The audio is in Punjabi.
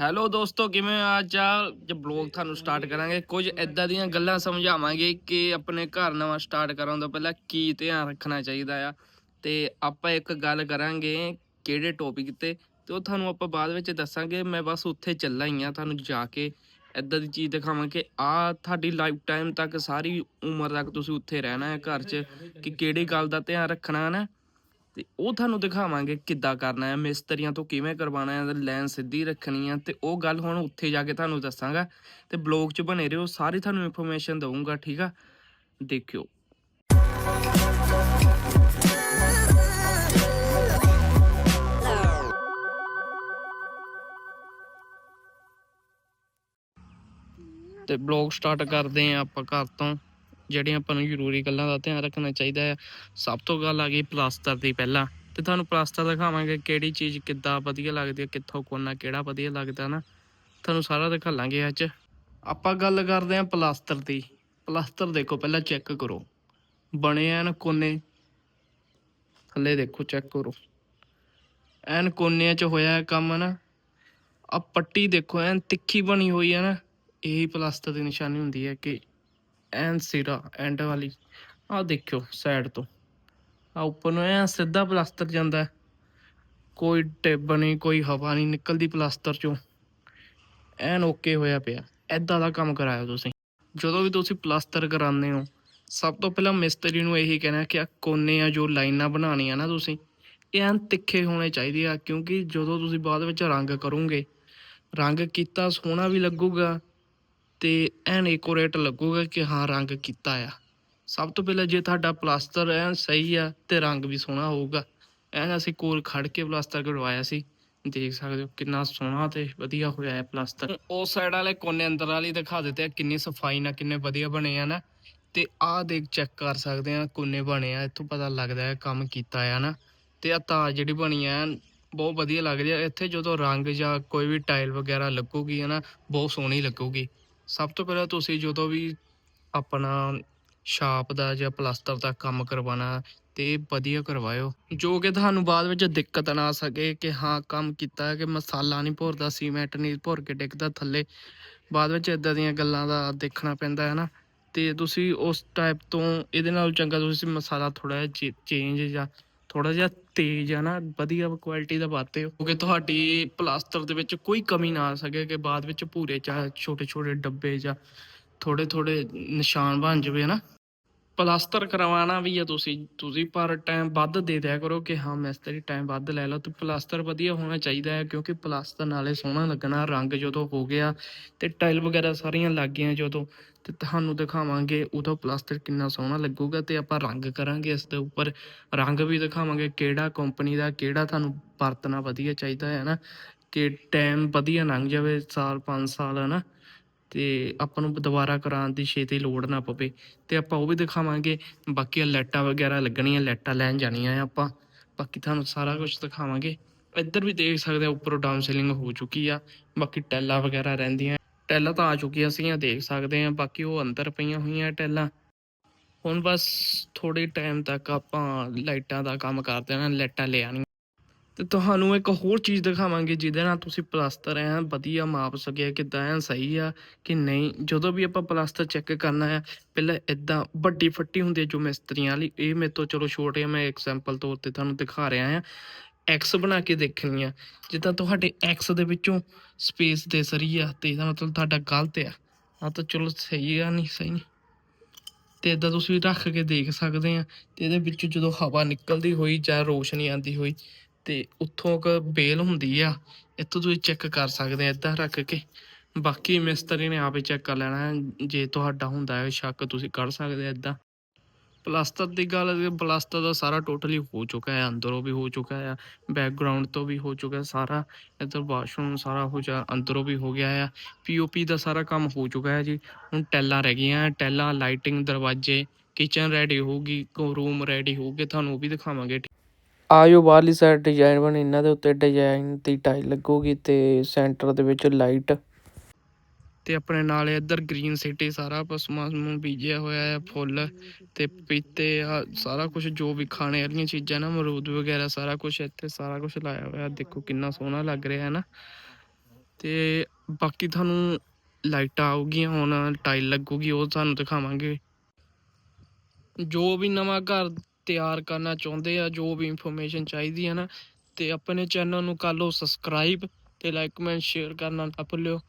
ਹੈਲੋ ਦੋਸਤੋ, ਕਿਵੇਂ ਹੋ? ਅੱਜ ਆ? ਜੇ ਬਲੌਗ ਤੁਹਾਨੂੰ ਸਟਾਰਟ ਕਰਾਂਗੇ, ਕੁਝ ਇਦਾਂ ਦੀਆਂ ਗੱਲਾਂ ਸਮਝਾਵਾਂਗੇ ਕਿ ਆਪਣੇ ਘਰ ਨਵਾਂ ਸਟਾਰਟ ਕਰਨ ਤੋਂ ਪਹਿਲਾਂ ਕੀ ਧਿਆਨ ਰੱਖਣਾ ਚਾਹੀਦਾ ਆ। ਤੇ ਆਪਾਂ ਇੱਕ ਗੱਲ ਕਰਾਂਗੇ ਕਿਹੜੇ ਟੌਪਿਕ ਤੇ ਤੇ ਉਹ ਤੁਹਾਨੂੰ ਆਪਾਂ ਬਾਅਦ ਵਿੱਚ ਦੱਸਾਂਗੇ। ਮੈਂ ਬਸ ਉੱਥੇ ਚੱਲਾ ਹੀ ਆ, ਤੁਹਾਨੂੰ ਜਾ ਕੇ ਇਦਾਂ ਦੀ ਚੀਜ਼ ਦਿਖਾਵਾਂਗੇ। ਆ ਤੁਹਾਡੀ ਲਾਈਫ ਟਾਈਮ ਤੱਕ, ਸਾਰੀ ਉਮਰ ਤੱਕ ਤੁਸੀਂ ਉੱਥੇ ਰਹਿਣਾ ਹੈ ਘਰ 'ਚ, ਕਿ ਕਿਹੜੀ ਗੱਲ ਦਾ ਧਿਆਨ ਰੱਖਣਾ ਹੈ ਨਾ। ਤੇ ਉਹ ਤੁਹਾਨੂੰ ਦਿਖਾਵਾਂਗੇ ਕਿੱਦਾਂ ਕਰਨਾ ਹੈ, ਮਿਸਤਰੀਆਂ ਤੋਂ ਕਿਵੇਂ ਕਰਵਾਉਣਾ ਹੈ, ਲਾਈਨ ਸਿੱਧੀ ਰੱਖਣੀ ਹੈ ਤੇ ਉਹ ਗੱਲ ਹੁਣ ਉੱਥੇ ਜਾ ਕੇ ਤੁਹਾਨੂੰ ਦੱਸਾਂਗਾ ਤੇ ਬਲੌਗ 'ਚ ਬਣੇ ਰਹੋ, ਸਾਰੀ ਤੁਹਾਨੂੰ ਇਨਫੋਰਮੇਸ਼ਨ ਦਊਂਗਾ, ਠੀਕ ਆ? ਦੇਖਿਓ। ਤੇ ਬਲੌਗ ਸਟਾਰਟ ਕਰਦੇ ਆ ਆਪਾਂ ਘਰ ਤੋਂ। ਜਿਹੜੀਆਂ ਆਪਾਂ ਨੂੰ ਜ਼ਰੂਰੀ ਗੱਲਾਂ ਦਾ ਧਿਆਨ ਰੱਖਣਾ ਚਾਹੀਦਾ ਹੈ। ਸਭ ਤੋਂ ਗੱਲ ਆ ਗਈ ਪਲਾਸਟਰ ਦੀ ਪਹਿਲਾਂ। ਤੇ ਤੁਹਾਨੂੰ ਪਲਾਸਟਰ ਦਿਖਾਵਾਂਗੇ ਕਿਹੜੀ ਚੀਜ਼ ਕਿੱਦਾਂ ਵਧੀਆ ਲੱਗਦੀ ਹੈ, ਕਿੱਥੋਂ ਕੋਨਾ ਕਿਹੜਾ ਵਧੀਆ ਲੱਗਦਾ ਨਾ। ਤੁਹਾਨੂੰ ਸਾਰਾ ਦਿਖਾ ਲਾਂਗੇ ਅੱਜ ਆਪਾਂ ਗੱਲ ਕਰਦੇ ਹਾਂ ਪਲਾਸਟਰ ਦੀ। ਪਲਾਸਟਰ ਦੇਖੋ, ਪਹਿਲਾਂ ਚੈੱਕ ਕਰੋ। ਬਣੇ ਐਨ ਕੋਨੇ। ਥੱਲੇ ਦੇਖੋ, ਚੈੱਕ ਕਰੋ। ਐਨ ਕੋਨਿਆਂ 'ਚ ਹੋਇਆ ਹੈ ਕੰਮ ਨਾ। ਆ ਪੱਟੀ ਦੇਖੋ, ਐਨ ਤਿੱਖੀ ਬਣੀ ਹੋਈ ਹੈ ਨਾ। ਇਹੀ ਪਲਾਸਟਰ ਦੀ ਨਿਸ਼ਾਨੀ ਹੁੰਦੀ ਹੈ ਕਿ ਐਨ ਸਿਰਾ, ਐਂਡ ਵਾਲੀ। ਆਹ ਦੇਖਿਓ ਸਾਈਡ ਤੋਂ। ਆ ਉੱਪਰ ਨੂੰ ਐ ਸਿੱਧਾ ਪਲਾਸਟਰ ਜਾਂਦਾ ਕੋਈ ਟਿੱਬ ਨਹੀਂ, ਕੋਈ ਹਵਾ ਨਹੀਂ, ਨਿਕਲਦੀ ਪਲਾਸਟਰ ਚੋਂ। ਐਨ ਓਕੇ ਹੋਇਆ ਪਿਆ। ਐਦਾਂ ਦਾ ਕੰਮ ਕਰਾਇਆ ਤੁਸੀਂ। ਜਦੋਂ ਵੀ ਤੁਸੀਂ ਪਲਾਸਟਰ ਕਰਾਉਂਦੇ ਹੋ, ਸਭ ਤੋਂ ਪਹਿਲਾਂ ਮਿਸਤਰੀ ਨੂੰ ਇਹੀ ਕਹਿਣਾ ਕਿ ਆ ਕੋਨੇ ਆ, ਜੋ ਲਾਈਨਾਂ ਬਣਾਉਣੀਆਂ ਨਾ ਤੁਸੀਂ, ਇਹ ਐਨ ਤਿੱਖੇ ਹੋਣੇ ਚਾਹੀਦੇ ਆ, ਕਿਉਂਕਿ ਜਦੋਂ ਤੁਸੀਂ ਬਾਅਦ ਵਿੱਚ ਰੰਗ ਕਰੋਗੇ, ਰੰਗ ਕੀਤਾ ਸੋਹਣਾ ਵੀ ਲੱਗੂਗਾ ਤੇ ਐਨ ਐਕੂਰੇਟ ਲੱਗੂਗਾ ਕਿ ਹਾਂ, ਰੰਗ ਕੀਤਾ ਆ। ਸਭ ਤੋਂ ਪਹਿਲਾਂ ਜੇ ਤੁਹਾਡਾ ਪਲਾਸਟਰ ਐਨ ਸਹੀ ਆ ਤੇ ਰੰਗ ਵੀ ਸੋਹਣਾ ਹੋਊਗਾ। ਐਨ ਅਸੀਂ ਕੋਲ ਖੜ ਕੇ ਪਲਾਸਟਰ ਕਰਵਾਇਆ ਸੀ। ਦੇਖ ਸਕਦੇ ਹੋ ਕਿੰਨਾ ਸੋਹਣਾ ਤੇ ਵਧੀਆ ਹੋਇਆ ਹੈ ਪਲਾਸਟਰ। ਉਸ ਸਾਈਡ ਵਾਲੇ ਕੋਨੇ ਅੰਦਰ ਵਾਲੀ ਦਿਖਾ ਦਿੱਤੇ ਆ, ਕਿੰਨੀ ਸਫ਼ਾਈ ਨਾਲ ਕਿੰਨੇ ਵਧੀਆ ਬਣੇ ਆ ਨਾ। ਤੇ ਆਹ ਦੇਖ ਚੈੱਕ ਕਰ ਸਕਦੇ ਆ ਕੋਨੇ ਬਣੇ ਆ, ਇੱਥੋਂ ਪਤਾ ਲੱਗਦਾ ਹੈ ਕੰਮ ਕੀਤਾ ਆ ਨਾ। ਤੇ ਆ ਤਾਰ ਜਿਹੜੀ ਬਣੀ ਆ, ਬਹੁਤ ਵਧੀਆ ਲੱਗਦੀ ਆ। ਇੱਥੇ ਜਦੋਂ ਰੰਗ ਜਾਂ ਕੋਈ ਵੀ ਟਾਈਲ ਵਗੈਰਾ ਲੱਗੂਗੀ ਹੈ ਨਾ, ਬਹੁਤ ਸੋਹਣੀ ਲੱਗੂਗੀ। ਸਭ ਤੋਂ ਪਹਿਲਾਂ ਤੁਸੀਂ ਜਦੋਂ ਵੀ ਆਪਣਾ ਛਾਪ ਦਾ ਜਾਂ ਪਲਾਸਟਰ ਦਾ ਕੰਮ ਕਰਵਾਉਣਾ ਤੇ ਵਧੀਆ ਕਰਵਾਇਓ। ਜੋ ਕਿ ਤੁਹਾਨੂੰ ਬਾਅਦ ਵਿੱਚ ਦਿੱਕਤ ਨਾ ਆ ਸਕੇ ਕਿ ਹਾਂ, ਕੰਮ ਕੀਤਾ ਕਿ ਮਸਾਲਾ ਨਹੀਂ ਭੁਰਦਾ, ਸੀਮੈਂਟ ਨਹੀਂ ਭੁਰ ਕੇ ਡਿੱਗਦਾ ਥੱਲੇ। ਬਾਅਦ ਵਿੱਚ ਇਦਾਂ ਦੀਆਂ ਗੱਲਾਂ ਦਾ ਦੇਖਣਾ ਪੈਂਦਾ ਹੈ ਨਾ ਤੇ ਤੁਸੀਂ ਉਸ ਟਾਈਪ ਤੋਂ ਇਹਦੇ ਨਾਲ ਚੰਗਾ ਤੁਸੀਂ ਮਸਾਲਾ ਥੋੜਾ ਜਿਹਾ ਚੇਂਜ ਜਾਂ ਥੋੜਾ ਜਿਹਾ ਤੇਜ਼ ਆ ਨਾ, ਵਧੀਆ ਕੁਆਲਿਟੀ ਦਾ ਵਰਤੇ ਕਿਉਂਕਿ ਤੁਹਾਡੀ ਪਲਾਸਟਰ ਦੇ ਵਿੱਚ ਕੋਈ ਕਮੀ ਨਾ ਆ ਸਕੇ ਕਿ ਬਾਅਦ ਵਿੱਚ ਭੂਰੇ ਜਾਂ ਛੋਟੇ ਛੋਟੇ ਡੱਬੇ ਜਾਂ ਥੋੜੇ ਥੋੜੇ ਨਿਸ਼ਾਨ ਬਣ ਜਾਵੇ ਨਾ ਪਲਾਸਟਰ ਕਰਵਾਉਣਾ ਵੀ ਆ ਤੁਸੀਂ ਤੁਸੀਂ ਪਰ ਟਾਈਮ ਵੱਧ ਦੇ ਦਿਆ ਕਰੋ ਕਿ ਹਾਂ ਮਿਸਤਰੀ ਟਾਈਮ ਵੱਧ ਲੈ ਲਓ। ਤੇ ਪਲਾਸਟਰ ਵਧੀਆ ਹੋਣਾ ਚਾਹੀਦਾ ਹੈ ਕਿਉਂਕਿ ਪਲਾਸਟਰ ਨਾਲੇ ਸੋਹਣਾ ਲੱਗਣਾ, ਰੰਗ ਜਦੋਂ ਹੋ ਗਿਆ ਤੇ ਟਾਈਲ ਵਗੈਰਾ ਸਾਰੀਆਂ ਲੱਗ ਗਈਆਂ ਜਦੋਂ, ਤੇ ਤੁਹਾਨੂੰ ਦਿਖਾਵਾਂਗੇ ਉਦੋਂ ਪਲਾਸਟਰ ਕਿੰਨਾ ਸੋਹਣਾ ਲੱਗੂਗਾ ਤੇ ਆਪਾਂ ਰੰਗ ਕਰਾਂਗੇ ਇਸ ਦੇ ਉੱਪਰ। ਰੰਗ ਵੀ ਦਿਖਾਵਾਂਗੇ ਕਿਹੜਾ ਕੰਪਨੀ ਦਾ, ਕਿਹੜਾ ਤੁਹਾਨੂੰ ਵਰਤਣਾ ਵਧੀਆ ਚਾਹੀਦਾ ਹੈ ਨਾ, ਕਿ ਟਾਈਮ ਵਧੀਆ ਲੰਘ ਜਾਵੇ ਸਾਲ 5 ਸਾਲ, ਹੈ ਨਾ। ਤੇ ਆਪਾਂ ਨੂੰ ਦੁਬਾਰਾ ਕਰਾਉਣ ਦੀ ਛੇਤੀ ਲੋੜ ਨਾ ਪਵੇ। ਤੇ ਆਪਾਂ ਉਹ ਵੀ ਦਿਖਾਵਾਂਗੇ। ਬਾਕੀ ਲਾਈਟਾਂ ਵਗੈਰਾ ਲੱਗਣੀਆਂ ਲਾਈਟਾਂ ਲੈਣ ਜਾਣੀਆਂ ਆ ਆਪਾਂ। ਬਾਕੀ ਤੁਹਾਨੂੰ ਸਾਰਾ ਕੁਝ ਦਿਖਾਵਾਂਗੇ। ਇੱਧਰ ਵੀ ਦੇਖ ਸਕਦੇ ਆ ਉੱਪਰੋਂ ਡਾਊਨ ਸੀਲਿੰਗ ਹੋ ਚੁੱਕੀ ਆ। ਬਾਕੀ ਟੈਲਾਂ ਵਗੈਰਾ ਰਹਿੰਦੀਆਂ। ਟੈਲਾਂ ਤਾਂ ਆ ਚੁੱਕੀਆਂ ਸੀਗੀਆਂ, ਦੇਖ ਸਕਦੇ ਆ। ਬਾਕੀ ਉਹ ਅੰਦਰ ਪਈਆਂ ਹੋਈਆਂ ਟੈਲਾਂ। ਹੁਣ ਬਸ ਥੋੜੇ ਟਾਈਮ ਤੱਕ ਆਪਾਂ ਲਾਈਟਾਂ ਦਾ ਕੰਮ ਕਰਦੇ ਦੇਣਾ, ਲਾਈਟਾਂ ਲੈ ਆਉਣੀਆਂ। ਤੇ ਤੁਹਾਨੂੰ ਇੱਕ ਹੋਰ ਚੀਜ਼ ਦਿਖਾਵਾਂਗੇ ਜਿਹਦੇ ਨਾਲ ਤੁਸੀਂ ਪਲਾਸਟਰ ਐ ਵਧੀਆ ਮਾਪ ਸਕਿਆ ਕਿਦਾਂ ਐ, ਸਹੀ ਆ ਕਿ ਨਹੀਂ। ਜਦੋਂ ਵੀ ਆਪਾਂ ਪਲਾਸਟਰ ਚੈੱਕ ਕਰਨਾ ਹੈ ਪਹਿਲਾਂ ਇਦਾਂ ਵੱਡੀ ਫੱਟੀ ਹੁੰਦੀ ਹੈ ਜੋ ਮਿਸਤਰੀਆਂ ਵਾਲੀ, ਇਹ ਮੇਰੇ ਤੋਂ ਚਲੋ ਛੋਟੇ ਮੈਂ ਐਗਜ਼ਾਮਪਲ ਤੌਰ ਤੇ ਤੁਹਾਨੂੰ ਦਿਖਾ ਰਿਹਾ ਆ। ਐਕਸ ਬਣਾ ਕੇ ਦੇਖਣੀ ਆ, ਜਿੱਦਾਂ ਤੁਹਾਡੇ ਐਕਸ ਦੇ ਵਿੱਚੋਂ ਸਪੇਸ ਦੇ ਸਰੀ ਆ, ਤੇ ਇਹਦਾ ਮਤਲਬ ਤੁਹਾਡਾ ਗਲਤ ਆ। ਆ ਤਾਂ ਚਲੋ ਸਹੀ ਆ, ਨਹੀਂ ਸਹੀ ਨਹੀਂ। ਤੇ ਇਦਾਂ ਤੁਸੀਂ ਰੱਖ ਕੇ ਦੇਖ ਸਕਦੇ ਆ, ਤੇ ਇਹਦੇ ਵਿੱਚ ਜਦੋਂ ਹਵਾ ਨਿਕਲਦੀ ਹੋਈ ਜਾਂ ਰੋਸ਼ਨੀ ਆਉਂਦੀ ਹੋਈ ਤੇ ਉੱਥੋਂ ਕ ਬੇਲ ਹੁੰਦੀ ਆ, ਇੱਥੋਂ ਤੁਸੀਂ ਚੈੱਕ ਕਰ ਸਕਦੇ ਆ, ਇਦਾਂ ਰੱਖ ਕੇ। ਬਾਕੀ ਮਿਸਤਰੀ ਨੇ ਆਪੇ ਚੈੱਕ ਕਰ ਲੈਣਾ, ਜੇ ਤੁਹਾਡਾ ਹੁੰਦਾ ਹੈ, ਸ਼ੱਕ ਤੁਸੀਂ ਕਰ ਸਕਦੇ ਆ ਇਦਾਂ। ਪਲਾਸਟਰ ਦੀ ਗੱਲ ਪਲਾਸਟਰ ਦਾ ਸਾਰਾ ਟੋਟਲੀ ਹੋ ਚੁੱਕਾ ਹੈ, ਅੰਦਰੋਂ ਵੀ ਹੋ ਚੁੱਕਾ ਹੈ ਬੈਕਗ੍ਰਾਉਂਡ ਤੋਂ ਵੀ ਹੋ ਚੁੱਕਾ ਸਾਰਾ। ਇੱਧਰ ਵਾਸ਼ਰੂਮ ਸਾਰਾ ਹੋ ਜਾ, ਅੰਦਰੋਂ ਵੀ ਹੋ ਗਿਆ ਹੈ ਪੀਓਪੀ ਦਾ ਸਾਰਾ ਕੰਮ ਹੋ ਚੁੱਕਾ ਹੈ ਜੀ। ਹੁਣ ਟੈਲਾਂ ਰਹਿ ਗਈਆਂ, ਟੈਲਾਂ ਲਾਈਟਿੰਗ ਦਰਵਾਜ਼ੇ ਕਿਚਨ ਰੈਡੀ ਹੋਊਗੀ ਰੂਮ ਰੈਡੀ ਹੋਊਗੇ, ਤੁਹਾਨੂੰ ਉਹ ਵੀ ਦਿਖਾਵਾਂਗੇ। ਆ ਜਾਓ ਬਾਹਰਲੀ ਸਾਈਡ ਡਿਜ਼ਾਈਨ ਬਣੇ, ਇਹਨਾਂ ਦੇ ਉੱਤੇ ਡਿਜ਼ਾਈਨ ਦੀ ਟਾਈਲ ਲੱਗੂਗੀ ਤੇ ਸੈਂਟਰ ਦੇ ਵਿੱਚ ਲਾਈਟ ਤੇ ਆਪਣੇ ਨਾਲ ਇੱਧਰ ਗ੍ਰੀਨ ਸਿਟੀ ਸਾਰਾ ਪਸਮਾ ਨੂੰ ਬੀਜਿਆ ਹੋਇਆ ਹੈ, ਫੁੱਲ ਤੇ ਪੀਤੇ ਆ ਸਾਰਾ ਕੁਝ ਜੋ ਵੀ ਖਾਣੇ ਵਾਲੀਆਂ ਚੀਜ਼ਾਂ ਨਾ, ਅਮਰੂਦ ਵਗੈਰਾ ਸਾਰਾ ਕੁਝ ਇੱਥੇ ਸਾਰਾ ਕੁਝ ਲਾਇਆ ਹੋਇਆ, ਦੇਖੋ ਕਿੰਨਾ ਸੋਹਣਾ ਲੱਗ ਰਿਹਾ ਹੈ ਨਾ। ਤੇ ਬਾਕੀ ਤੁਹਾਨੂੰ ਲਾਈਟਾਂ ਆਉਗੀਆਂ ਹੁਣ ਟਾਈਲ ਲੱਗੂਗੀ, ਉਹ ਤੁਹਾਨੂੰ ਦਿਖਾਵਾਂਗੇ। ਜੋ ਵੀ ਨਵਾਂ ਘਰ ਤਿਆਰ ਕਰਨਾ ਚਾਹੁੰਦੇ ਆ, ਜੋ ਵੀ ਇਨਫੋਰਮੇਸ਼ਨ ਚਾਹੀਦੀ ਹੈ ਨਾ, ਤੇ ਆਪਣੇ ਚੈਨਲ ਨੂੰ ਕਰ ਲਓ ਸਬਸਕ੍ਰਾਈਬ ਤੇ ਲਾਈਕ ਕਮੈਂਟ ਸ਼ੇਅਰ ਕਰਨਾ ਨਾ ਭੁੱਲਿਓ।